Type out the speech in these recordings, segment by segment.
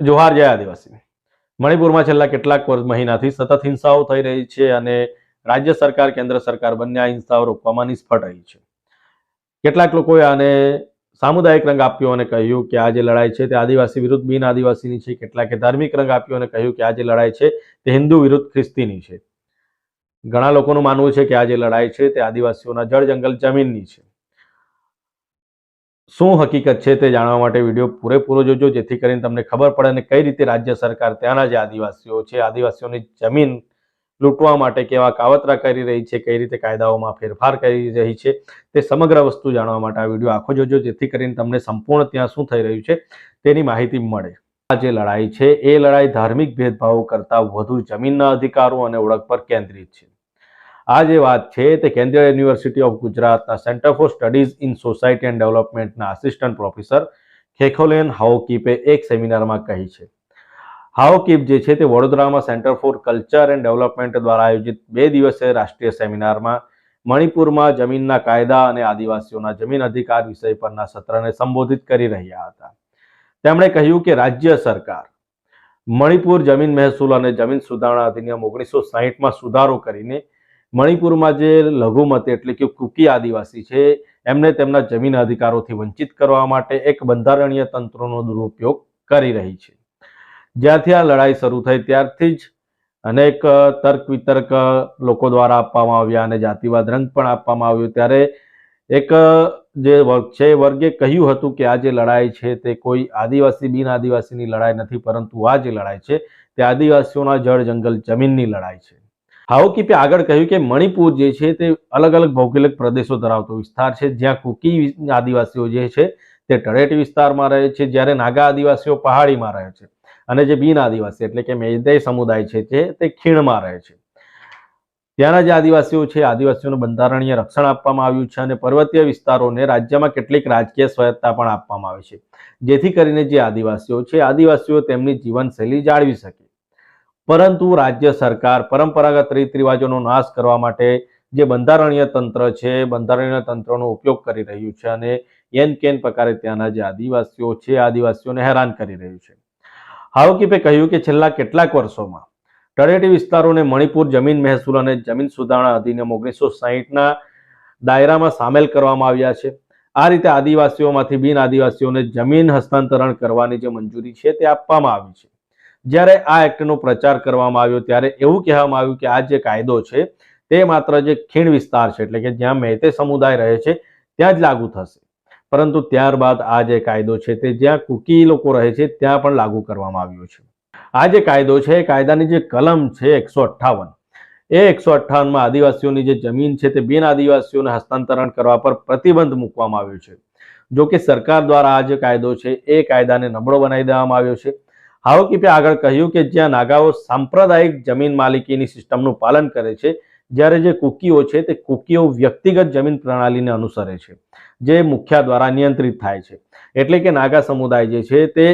જોહાર જય આદિવાસી મણિપુરમાં છેલ્લા કેટલાક મહિનાથી સતત હિંસાઓ થઈ રહી છે અને રાજ્ય સરકાર, કેન્દ્ર સરકાર બંને આ હિંસાઓ રોકવામાં નિષ્ફળ રહી છે. કેટલાક લોકોએ આને સામુદાયિક રંગ આપ્યો અને કહ્યું કે આ જે લડાઈ છે તે આદિવાસી વિરુદ્ધ બિન આદિવાસીની છે. કેટલાકે ધાર્મિક રંગ આપ્યો અને કહ્યું કે આ જે લડાઈ છે તે હિન્દુ વિરુદ્ધ ખ્રિસ્તીની છે. ઘણા લોકોનું માનવું છે કે આ જે લડાઈ છે તે આદિવાસીઓના જળ જંગલ જમીનની છે. શું હકીકત છે તે જાણવા માટે વીડિયો પૂરેપૂરો જોજો, જેથી કરીને તમને ખબર પડે અને કઈ રીતે રાજ્ય સરકાર ત્યાંના જે આદિવાસીઓ છે, આદિવાસીઓની જમીન લૂંટવા માટે કેવા કાવતરા કરી રહી છે, કઈ રીતે કાયદાઓમાં ફેરફાર કરી રહી છે, તે સમગ્ર વસ્તુ જાણવા માટે આ વીડિયો આખો જોજો, જેથી કરીને તમને સંપૂર્ણ ત્યાં શું થઈ રહ્યું છે તેની માહિતી મળે. આ જે લડાઈ છે, એ લડાઈ ધાર્મિક ભેદભાવો કરતાં વધુ જમીનના અધિકારો અને ઓળખ પર કેન્દ્રિત છે. આ જે વાત છે તે કેન્દ્રીય યુનિવર્સિટી ઓફ ગુજરાતના centre for studies in society and ડેવલપમેન્ટના assistant professor Khekholen હાઓકીપે એક સેમિનારમાં કહી છે. હાઓકીપ જે છે તે વડોદરામાં centre for culture and development દ્વારા આયોજિત બે દિવસીય રાષ્ટ્રીય સેમિનારમાં મણિપુરમાં જમીનના કાયદા અને આદિવાસીઓના જમીન અધિકાર વિષય પરના સત્રને સંબોધિત કરી રહ્યા હતા. તેમણે કહ્યું કે રાજ્ય સરકાર મણિપુર જમીન મહેસૂલ અને જમીન સુધારણા અધિનિયમ ઓગણીસો સાહીઠમાં સુધારો કરીને મણિપુરમાં જે લઘુમતી એટલે કે કુકી આદિવાસી છે, એમને તેમના જમીન અધિકારોથી વંચિત કરવા માટે એક બંધારણીય તંત્રનો દુરુપયોગ કરી રહી છે. જ્યાંથી આ લડાઈ શરૂ થઈ ત્યારથી જ અનેક તર્ક વિતર્ક લોકો દ્વારા આપવામાં આવ્યા અને જાતિવાદ રંગ પણ આપવામાં આવ્યો. ત્યારે એક જે વર્ગ છે વર્ગે કહ્યું હતું કે આ જે લડાઈ છે તે કોઈ આદિવાસી, બિન આદિવાસીની લડાઈ નથી, પરંતુ આ જે લડાઈ છે તે આદિવાસીઓના જળ જંગલ જમીનની લડાઈ છે. હાઉકીપે આગળ કહ્યું કે મણિપુર જે છે તે અલગ અલગ ભૌગોલિક પ્રદેશો ધરાવતો વિસ્તાર છે, જ્યાં કુકી આદિવાસીઓ જે છે તે તળેટી વિસ્તારમાં રહે છે, જ્યારે નાગા આદિવાસીઓ પહાડીમાં રહે છે અને જે બિન આદિવાસી એટલે કે મેદય સમુદાય છે તે ખીણમાં રહે છે. ત્યાંના જે આદિવાસીઓ છે, આદિવાસીઓનું બંધારણીય રક્ષણ આપવામાં આવ્યું છે અને પર્વતીય વિસ્તારોને રાજ્યમાં કેટલીક રાજકીય સ્વાયત્તા પણ આપવામાં આવે છે. જેથી કરીને જે આદિવાસીઓ છે, આદિવાસીઓ તેમની જીવનશૈલી જાળવી શકે. પરંતુ રાજ્ય સરકાર પરંપરાગત રીત રિવાજોનો નાશ કરવા માટે જે બંધારણીય તંત્ર છે, બંધારણીય તંત્રનો ઉપયોગ કરી રહ્યું છે અને એન કેન પ્રકારે ત્યાંના જે આદિવાસીઓ છે આદિવાસીઓને હેરાન કરી રહ્યું છે. હાઉકીપે કહ્યું કે છેલ્લા કેટલાક વર્ષોમાં તળેટી વિસ્તારોને મણિપુર જમીન મહેસૂલ અને જમીન સુધારણા અધિનિયમ ઓગણીસો સાહીઠના દાયરામાં સામેલ કરવામાં આવ્યા છે. આ રીતે આદિવાસીઓમાંથી બિન આદિવાસીઓને જમીન હસ્તાંતરણ કરવાની જે મંજૂરી છે તે આપવામાં આવી છે. જ્યારે આ એક્ટનો પ્રચાર કરવામાં આવ્યો ત્યારે એવું કહેવામાં આવ્યું કે આ જે કાયદો છે, તે માત્ર જે ખીણ વિસ્તાર છે, એટલે કે જ્યાં મહેતે સમુદાય રહે છે, ત્યાં જ લાગુ થશે. પરંતુ ત્યારબાદ આ જે કાયદો છે, તે જ્યાં કુકી લોકો રહે છે, ત્યાં પણ લાગુ કરવામાં આવ્યો છે. આ જે કાયદો છે, એ કાયદાની જે કલમ છે, એકસો અઠ્ઠાવન, એ એકસો અઠ્ઠાવનમાં આદિવાસીઓની જે જમીન છે, તે બિન આદિવાસીઓને હસ્તાંતરણ કરવા પર પ્રતિબંધ મૂકવામાં આવ્યો છે. જો કે સરકાર દ્વારા આ જે કાયદો છે, એ કાયદાને નબળો બનાવી દેવામાં આવ્યો છે. હાઉકીપે આગળ કહ્યું કે જ્યાં નાગાઓ સાંપ્રદાયિક જમીન માલિકીની સિસ્ટમનું પાલન કરે છે, જ્યારે જે કુકીઓ છે તે કુકીઓ વ્યક્તિગત જમીન પ્રણાલીને અનુસરે છે, જે મુખ્ય દ્વારા નિયંત્રિત થાય છે. એટલે કે નાગા સમુદાય જે છે તે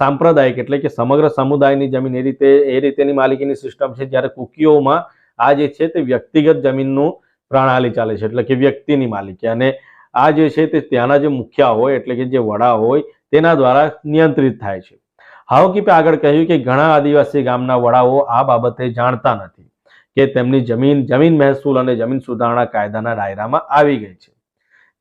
સાંપ્રદાયિક એટલે કે સમગ્ર સમુદાયની જમીન એ રીતે, એ રીતેની માલિકીની સિસ્ટમ છે, જ્યારે કુકીઓમાં આ જે છે તે વ્યક્તિગત જમીનનું પ્રણાલી ચાલે છે, એટલે કે વ્યક્તિની માલિકી. અને આ જે છે તે ત્યાંના જે મુખ્ય હોય એટલે કે જે વડા હોય તેના દ્વારા નિયંત્રિત થાય છે. હાઉકીપે આગળ કહ્યું કે ઘણા આદિવાસી ગામના વડાઓ આ બાબતે જાણતા નથી કે તેમની જમીન જમીન મહેસૂલ અને જમીન સુધારણા કાયદાના દાયરામાં આવી ગઈ છે.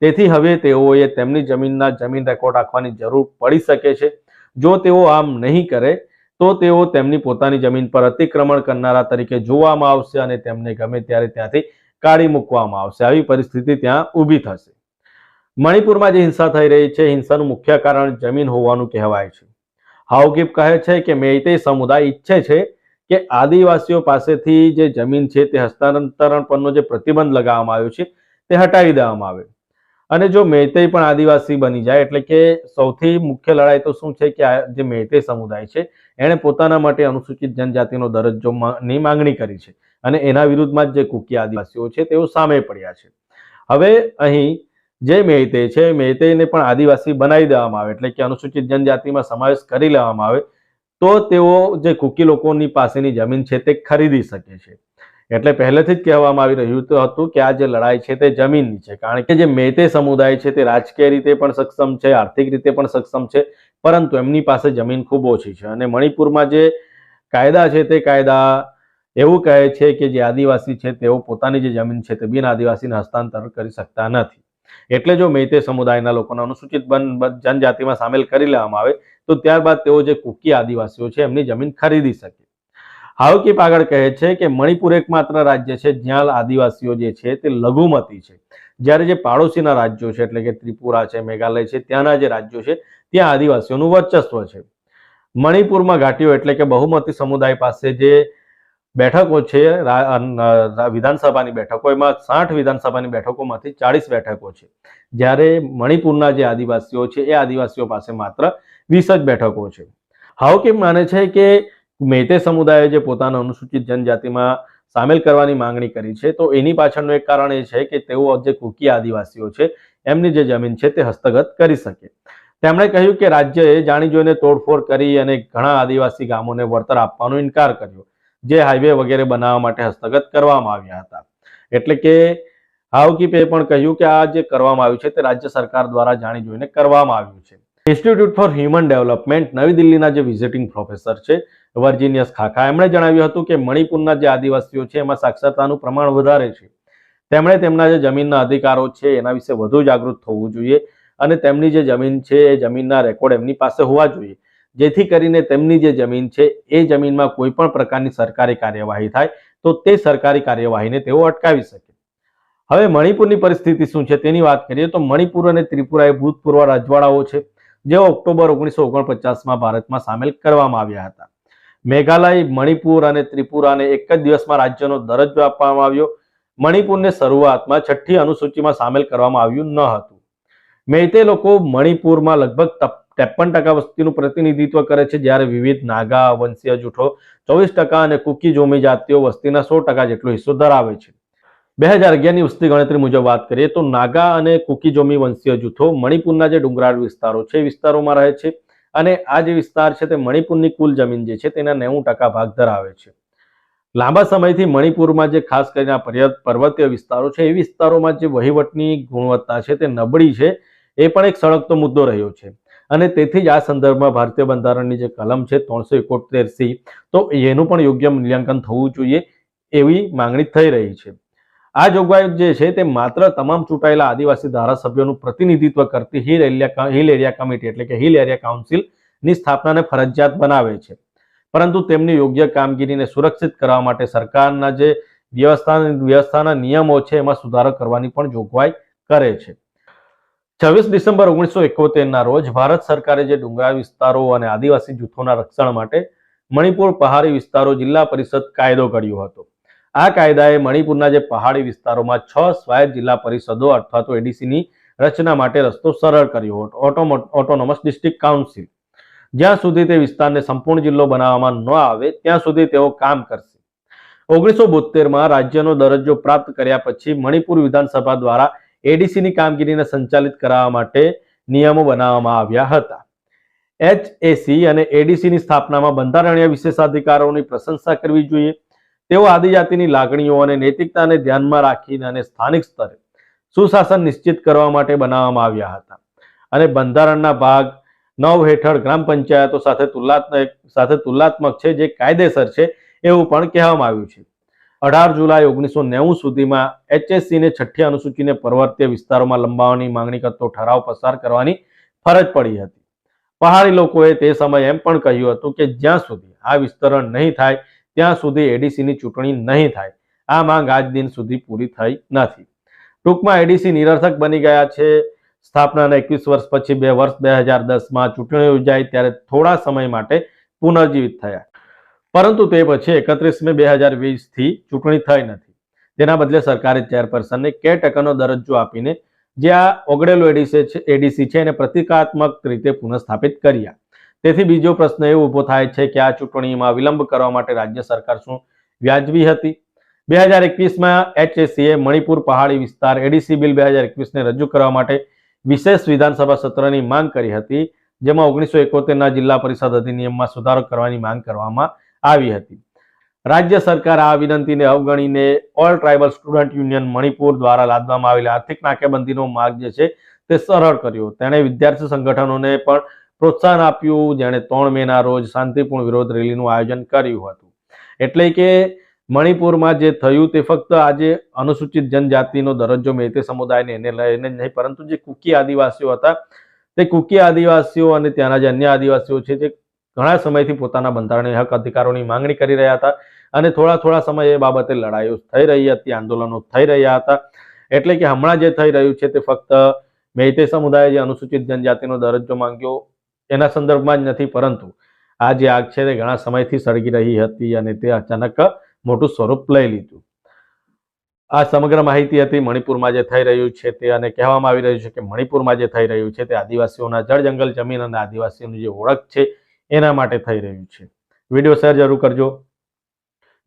તેથી હવે તેઓએ તેમની જમીનના જમીન રેકોર્ડ રાખવાની જરૂર પડી શકે છે. જો તેઓ આમ નહીં કરે, તો તેઓ તેમની પોતાની જમીન પર અતિક્રમણ કરનારા તરીકે જોવામાં આવશે અને તેમને ગમે ત્યારે ત્યાંથી કાઢી મૂકવામાં આવશે. આવી પરિસ્થિતિ ત્યાં ઊભી થશે. મણિપુરમાં જે હિંસા થઈ રહી છે, હિંસાનું મુખ્ય કારણ જમીન હોવાનું કહેવાય છે. હાઉકીપ કહે છે કે મેઇતે સમુદાય ઈચ્છે છે કે આદિવાસીઓ પાસેથી જે જમીન છે તે હસ્તાંતરણ પરનો જે પ્રતિબંધ લગાવવામાં આવ્યો છે તે હટાવી દેવામાં આવે. અને જો મેઈતેઈ પણ આદિવાસી બની જાય એટલે કે સૌથી મુખ્ય લડાઈ તો શું છે કે આ જે મેઈતેઈ સમુદાય છે એણે પોતાના માટે અનુસૂચિત જનજાતિનો દરજ્જો ની માંગણી કરી છે અને એના વિરુદ્ધમાં જે કુકી આદિવાસીઓ છે તેઓ સામે પડ્યા છે. હવે અહીં જે મેહતે છે મેઈતેઈને પણ આદિવાસી બનાવી દેવામાં આવે, એટલે કે અનુસૂચિત જનજાતિમાં સમાવેશ કરી લેવામાં આવે, તો તેઓ જે કુકી લોકોની પાસેની જમીન છે તે ખરીદી શકે છે. એટલે પહેલેથી જ કહેવામાં આવી રહ્યું હતું કે આ જે લડાઈ છે તે જમીનની છે, કારણ કે જે મેતે સમુદાય છે તે રાજકીય રીતે પણ સક્ષમ છે, આર્થિક રીતે પણ સક્ષમ છે, પરંતુ એમની પાસે જમીન ખૂબ ઓછી છે. અને મણિપુરમાં જે કાયદા છે તે કાયદા એવું કહે છે કે જે આદિવાસી છે તેઓ પોતાની જે જમીન છે તે બિન આદિવાસીને હસ્તાંતર કરી શકતા નથી. એટલે જો મેતે સમુદાયના લોકોને અનુસૂચિત જનજાતિમાં સામેલ કરી લેવામાં આવે, તો ત્યારબાદ તેઓ જે કુકી આદિવાસીઓ છે એમની જમીન ખરીદી શકે. હાવકીપ આગળ કહે છે કે મણિપુર એકમાત્ર રાજ્ય છે જ્યાં આદિવાસીઓ જે છે તે લઘુમતી છે. જ્યારે જે પાડોશીના રાજ્યો છે, એટલે કે ત્રિપુરા છે, મેઘાલય છે, ત્યાંના જે રાજ્યો છે, ત્યાં આદિવાસીઓનું વર્ચસ્વ છે. મણિપુરમાં ઘાટીઓ એટલે કે બહુમતી સમુદાય પાસે જે બેઠકો છે વિધાનસભાની બેઠકો, એમાં સાઠ વિધાનસભાની બેઠકોમાંથી ચાળીસ બેઠકો છે. જ્યારે મણિપુરના જે આદિવાસીઓ છે, એ આદિવાસીઓ પાસે માત્ર વીસ જ બેઠકો છે. હાવકીમ માને છે કે મેતે સમુદાયે જે પોતાના અનુસૂચિત જનજાતિમાં સામેલ કરવાની માંગણી કરી છે, તો એની પાછળનું એક કારણ એ છે કે તેઓ જે કુકી આદિવાસીઓ છે, એમની જે જમીન છે તે હસ્તગત કરી શકે. તેમણે કહ્યું કે રાજ્યએ જાણી જોઈને તોડફોડ કરી અને ઘણા આદિવાસી ગામોને વળતર આપવાનો ઇનકાર કર્યો. જે હાઈવે વગેરે બનાવવા માટે હસ્તગત કરવામાં આવ્યા હતા. એટલે કે હાવકીપે પણ કહ્યું કે આ જે કરવામાં આવ્યું છે તે રાજ્ય સરકાર દ્વારા જાણી જોઈને કરવામાં આવ્યું છે. ઇન્સ્ટિટ્યૂટ ફોર હ્યુમન ડેવલપમેન્ટ નવી દિલ્હીના જે વિઝિટિંગ પ્રોફેસર છે, વર્જિનિયસ ખાખા, એમણે જણાવ્યું હતું કે મણિપુરના જે આદિવાસીઓ છે એમાં સાક્ષરતાનું પ્રમાણ વધારે છે. તેમણે તેમના જે જમીનના અધિકારો છે એના વિશે વધુ જાગૃત થવું જોઈએ અને તેમની જે જમીન છે એ જમીનના રેકોર્ડ એમની પાસે હોવા જોઈએ. જેથી કરીને તેમની જે જમીન છે, એ જમીનમાં કોઈ પણ પ્રકારની સરકારી કાર્યવાહી થાય, તો તે સરકારી કાર્યવાહીને તેઓ અટકાવી શકે. હવે મણિપુરની પરિસ્થિતિ શું છે તેની વાત કરીએ તો મણિપુર અને ત્રિપુરા એ ભૂતપૂર્વ રજવાડાઓ છે જેઓ ઓક્ટોબર ઓગણીસો ઓગણપચાસમાં ભારતમાં સામેલ કરવામાં આવ્યા હતા. મેઘાલય, મણિપુર અને ત્રિપુરાને એક જ દિવસમાં રાજ્યનો દરજ્જો આપવામાં આવ્યો. મણિપુરને શરૂઆતમાં છઠ્ઠી અનુસૂચિમાં સામેલ કરવામાં આવ્યું ન હતું. મેતે લોકો મણિપુરમાં લગભગ ત્રેપન ટકા વસ્તીનું પ્રતિનિધિત્વ કરે છે જ્યારે વિવિધ નાગા, વંશીય જૂથો ચોવીસ ટકા અને કુકી જોમી જાતિઓ વસ્તીના સો ટકા જેટલો હિસ્સો ધરાવે છે. બે હજાર અગિયારની વસ્તી ગણતરી મુજબ વાત કરીએ તો નાગા અને કુકી જોમી વંશીય જૂથો મણિપુરના જે ડુંગરાળ વિસ્તારો છે એ વિસ્તારોમાં રહે છે અને આ જે વિસ્તાર છે તે મણિપુરની કુલ જમીન જે છે તેના નેવું ટકા ભાગ ધરાવે છે. લાંબા સમયથી મણિપુરમાં જે ખાસ કરીને આ પર્વતીય વિસ્તારો છે એ વિસ્તારોમાં જે વહીવટની ગુણવત્તા છે તે નબળી છે એ પણ એક સળગતો મુદ્દો રહ્યો છે. અને તેથી જ આ સંદર્ભમાં ભારતીય બંધારણની જે કલમ છે ત્રણસો એકોતેર સી, તો એનું પણ યોગ્ય મૂલ્યાંકન થવું જોઈએ એવી માંગણી થઈ રહી છે. આ જોગવાઈ જે છે તે માત્ર તમામ ચૂંટાયેલા આદિવાસી ધારાસભ્યોનું પ્રતિનિધિત્વ કરતી hill area hill area committee એટલે કે હિલ એરિયા કાઉન્સિલની સ્થાપનાને ફરજિયાત બનાવે છે. પરંતુ તેમની યોગ્ય કામગીરીને સુરક્ષિત કરવા માટે સરકારના જે વ્યવસ્થા, વ્યવસ્થાના નિયમો છે એમાં સુધારો કરવાની પણ જોગવાઈ કરે છે. છવ્વીસ ડિસેમ્બર ઓગણીસો એકોતેરના રોજ ભારત સરકારે જે ડુંગરાળ વિસ્તારો અને આદિવાસી જૂથોના રક્ષણ માટે મણિપુર પહાડી વિસ્તારો જિલ્લા પરિષદ કાયદો કર્યો હતો. આ કાયદાએ મણિપુરના જે પહાડી વિસ્તારોમાં છ સ્વાયત્ત જિલ્લા પરિષદો અથવા તો એડીસીની રચના માટે રસ્તો સરળ કર્યો હતો. ઓટોનોમસ ડિસ્ટ્રિક્ટ કાઉન્સિલ જ્યાં સુધી તે વિસ્તારને સંપૂર્ણ જિલ્લો બનાવવામાં ન આવે, ત્યાં સુધી તેઓ કામ કરશે. ઓગણીસો બોતેરમાં રાજ્યનો દરજ્જો પ્રાપ્ત કર્યા પછી મણિપુર વિધાનસભા દ્વારા એડીસીની કામગીરીને સંચાલિત કરાવવા માટે નિયમો બનાવવામાં આવ્યા હતા. એચએસી અને એડીસીની સ્થાપનામાં બંધારણીય વિશેષાધિકારોની પ્રશંસા કરવી જોઈએ. તેઓ આદિજાતિની લાગણીઓ અને નૈતિકતાને ધ્યાનમાં રાખીને અને સ્થાનિક સ્તરે સુશાસન નિશ્ચિત કરવા માટે બનાવવામાં આવ્યા હતા. અને બંધારણના ભાગ નવ હેઠળ ગ્રામ પંચાયતો સાથે તુલનાત્મક સાથે તુલનાત્મક છે, જે કાયદેસર છે, એવું પણ કહેવામાં આવ્યું છે. અઢાર જુલાઈ ઓગણીસો નેવું સુધીમાં એચએસસીને છઠ્ઠી અનુસૂચિને પર્વતીય વિસ્તારોમાં લંબાવવાની માંગણી કરતો ઠરાવ પસાર કરવાની ફરજ પડી હતી. પહાડી લોકોએ તે સમયે એમ પણ કહ્યું હતું કે જ્યાં સુધી આ વિસ્તરણ નહીં થાય, ત્યાં સુધી એડીસીની ચૂંટણી નહીં થાય. આ માંગ આજ દિન સુધી પૂરી થઈ નથી. ટૂંકમાં એડીસી નિરર્થક બની ગયા છે. સ્થાપનાના એકવીસ વર્ષ પછી બે વર્ષ બે હજાર દસમાં ચૂંટણી યોજાઈ ત્યારે થોડા સમય માટે પુનર્જીવિત થયા. પરંતુ તે પછી એકત્રીસ મે બે હજાર વીસથી ચૂંટણી થઈ નથી. તેના બદલે સરકારે ચેરપર્સનને કે ટકાનો દરજ્જો આપીને જે આ ઓગળેલો એડીસી છે એડીસી છે, એને પ્રતિકાત્મક રીતે પુનઃસ્થાપિત કર્યા. તેથી બીજો પ્રશ્ન એ ઊભો થાય છે કે આ ચૂંટણીમાં વિલંબ કરવા માટે રાજ્ય સરકાર શું વ્યાજબી હતી? બે હજાર એકવીસમાં એચએસીએ મણિપુર પહાડી વિસ્તાર એડીસી બિલ બે હજાર એકવીસને રજૂ કરવા માટે વિશેષ વિધાનસભા સત્રની માંગ કરી હતી, જેમાં ઓગણીસો એકોતેરના જિલ્લા પરિષદ અધિનિયમમાં સુધારો કરવાની માંગ કરવામાં આવી હતી. રાજ્ય સરકાર આ વિનંતીને અવગણીને all tribal student union Manipur દ્વારા લાદવામાં આવેલા આર્થિક નાકેબંધીનો માર્ગ જે છે તે સરળ કર્યો. તેણે વિદ્યાર્થી સંગઠનોને પણ પ્રોત્સાહન આપ્યું. જેણે ત્રણ મેના રોજ શાંતિપૂર્ણ વિરોધ રેલીનું આયોજન કર્યું હતું. એટલે કે મણિપુરમાં જે થયું તે ફક્ત આજે અનુસૂચિત જનજાતિનો દરજ્જો મેતે સમુદાયને એને લઈને જ નહીં, પરંતુ જે કુકી આદિવાસીઓ હતા, તે કુકી આદિવાસીઓ અને ત્યાંના જે અન્ય આદિવાસીઓ છે તે ઘણા સમયથી પોતાના બંધારણીય હક અધિકારોની માંગણી કરી રહ્યા હતા અને થોડા થોડા સમય એ બાબતે લડાઈઓ થઈ રહી હતી, આંદોલનો થઈ રહ્યા હતા. એટલે કે હમણાં જે થઈ રહ્યું છે તે ફક્ત મેતે સમુદાયે જે અનુસૂચિત જનજાતિનો દરજ્જો માંગ્યો એના સંદર્ભમાં જ નથી, પરંતુ આ જે આગ છે તે ઘણા સમયથી સળગી રહી હતી અને તે અચાનક મોટું સ્વરૂપ લઈ લીધું. આ સમગ્ર માહિતી હતી મણિપુરમાં જે થઈ રહ્યું છે તે અને કહેવામાં આવી રહ્યું છે કે મણિપુરમાં જે થઈ રહ્યું છે તે આદિવાસીઓના જળ જંગલ જમીન અને આદિવાસીઓની જે ઓળખ છે એના માટે થઈ રહ્યું છે. વીડિયો શેર જરૂર કરજો.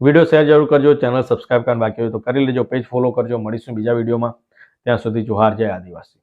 વીડિયો શેર જરૂર કરજો. ચેનલ સબસ્ક્રાઈબ કરવાનું બાકી હોય તો કરી લેજો. પેજ ફોલો કરજો. મળીશું બીજા વિડીયોમાં. ત્યાં સુધી જોહાર જય આદિવાસી.